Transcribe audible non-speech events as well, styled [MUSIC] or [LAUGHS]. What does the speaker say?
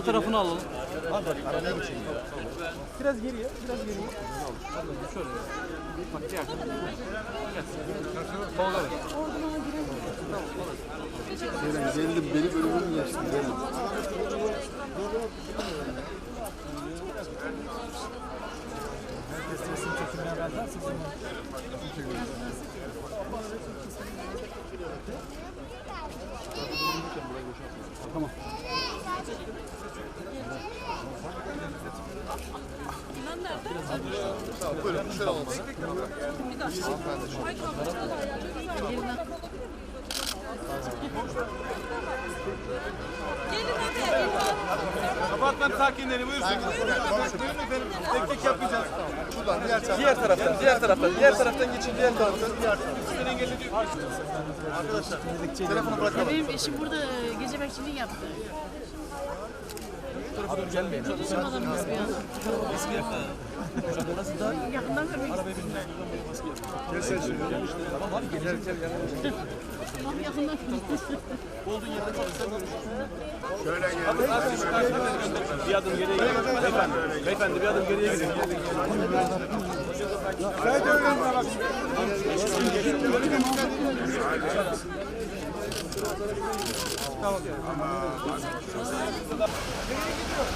sağ tarafını alalım. Biraz geriye, biraz geriye. Şöyle. Bak gel. Gel. Tolga Bey. Gelin, geldim beni bölümüm geçti. Gelin. Herkes resim çekimine benden sizin. Buyurun şöyle olmasın. Apartman sakinleri buyursun. Buyurun efendim. Tek tek yapacağız. Şuradan diğer taraftan. Diğer taraftan, diğer taraftan, diğer taraftan geçin, diğer taraftan. Arkadaşlar telefonu bırakalım. Benim eşim burada e, gece bekçiliği yaptı. Abi gelmeyin. Bizim adamımız bir adam. Yakından görmek istedim. Gel sen şimdi. Tamam abi gel gel gel. [LAUGHS] Tamam yakından [LAUGHS] Şöyle gelin. Bir adım geriye gidin. Beyefendi, beyefendi bir adım geriye gidin. Sen de öyle bak. Tamam. Nereye gidiyor?